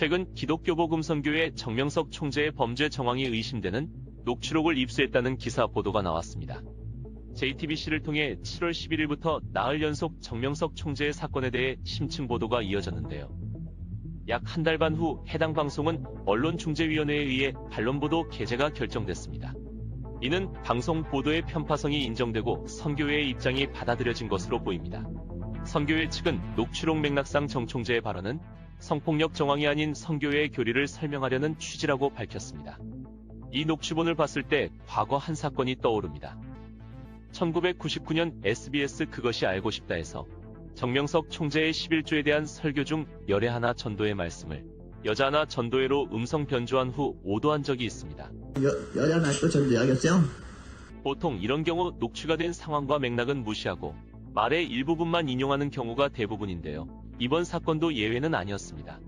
최근 기독교 복음선교회 정명석 총재의 범죄 정황이 의심되는 녹취록을 입수했다는 기사 보도가 나왔습니다. JTBC를 통해 7월 11일부터 나흘 연속 정명석 총재의 사건에 대해 심층 보도가 이어졌는데요. 약 한 달 반 후 해당 방송은 언론중재위원회에 의해 반론보도 게재가 결정됐습니다. 이는 방송 보도의 편파성이 인정되고 선교회의 입장이 받아들여진 것으로 보입니다. 선교회 측은 녹취록 맥락상 정 총재의 발언은 성폭력 정황이 아닌 선교회의 교리를 설명하려는 취지라고 밝혔습니다. 이 녹취본을 봤을 때 과거 한 사건이 떠오릅니다. 1999년 SBS 그것이 알고 싶다에서 정명석 총재의 11조에 대한 설교 중 열애 하나 전도의 말씀을 여자 하나 전도회로 음성 변조한 후 오도한 적이 있습니다. 여, 여자 낳고 전도하겠죠? 보통 이런 경우 녹취가 된 상황과 맥락은 무시하고 말의 일부분만 인용하는 경우가 대부분인데요. 이번 사건도 예외는 아니었습니다.